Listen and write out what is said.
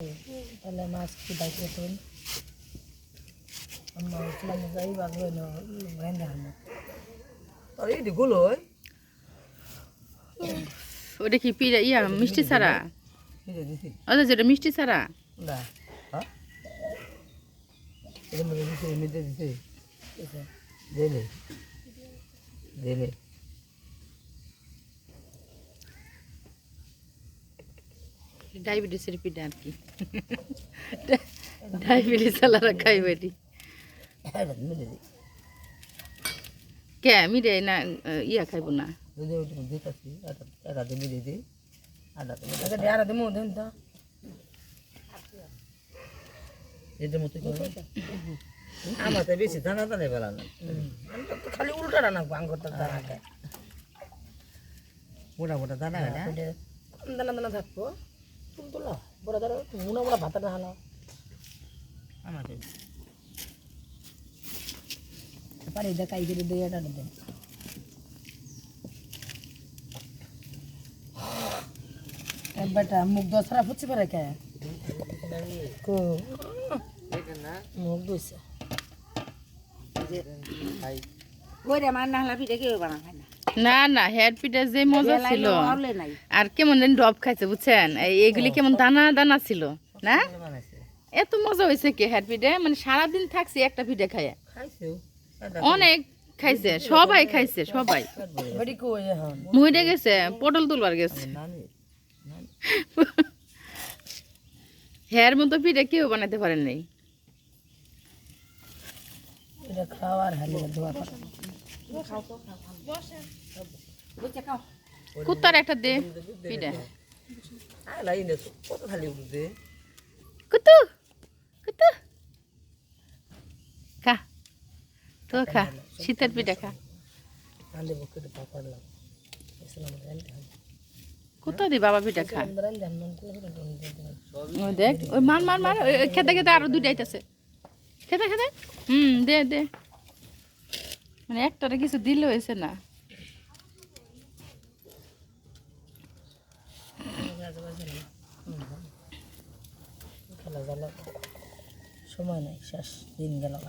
তাহলে মাছ কি বাইকে করুন আমরা উঠলাম যাই না ভেঙে হানো আর এই গুলো ওটা কি পিড়া ইয়া মিষ্টি এটা দিছি। আচ্ছা যেটা মিষ্টি ছাড়া? না। হ্যাঁ? এর মধ্যে দিছি এর মধ্যে দিছি দেলে দেলে ডায়াবেটিসের পিঠা আর কি। ডায়াবেটিস আলারা খাইবে কে? মিরে না ইয়া খাইব না। আমার তো বেশি দানা দানা বেলা না খালি উল্টা রান্না আঙ্গুর দানা খায় মোটা মোটা দানা কম দানা দানা থাকব? তুল তোলা বড় ধরো মুনা মুনা ভাতটা হানো আমার তো পারি দেখাই করে দিয়ে এটা দেন বেটা মুখ দশরা ফুচি পারে কে? কো মুখ ওইটা মান না হলে পিঠে কেউ বানা না না হেড পিঠা যে মজা ছিল। আর কেমন যেন ডব খাইছে বুঝছেন? এই- এগুলি কেমন দানা দানা ছিল না? এত মজা হয়েছে কি হেড পিঠে মানে সারাদিন থাকছি একটা পিঠে খাইয়া। অনেক খাইছে সবাই খাইছে সবাই। বড়ি কো এখন? মহিরে গেছে পটল তুলবার গেছে। হেয়ার মতো পিঠে কেউ বানাতে পারেন নাই। এটা খাওয়ার কুত্তার একটা দে পিঠে কত খালি উঠতে কুতু। কুতু খা তো খা, শীতের পিঠা খা। জানতে দি বাবা পিঠা খা। দেখ ওই মান মান মান খেতে খেতে আরও দুইটা আইতাছে। খেতে খেতে? হুম, দে দে। মানে একটারে কিছু দিল হয়েছে না। সময় নাই শেষ দিন গেল।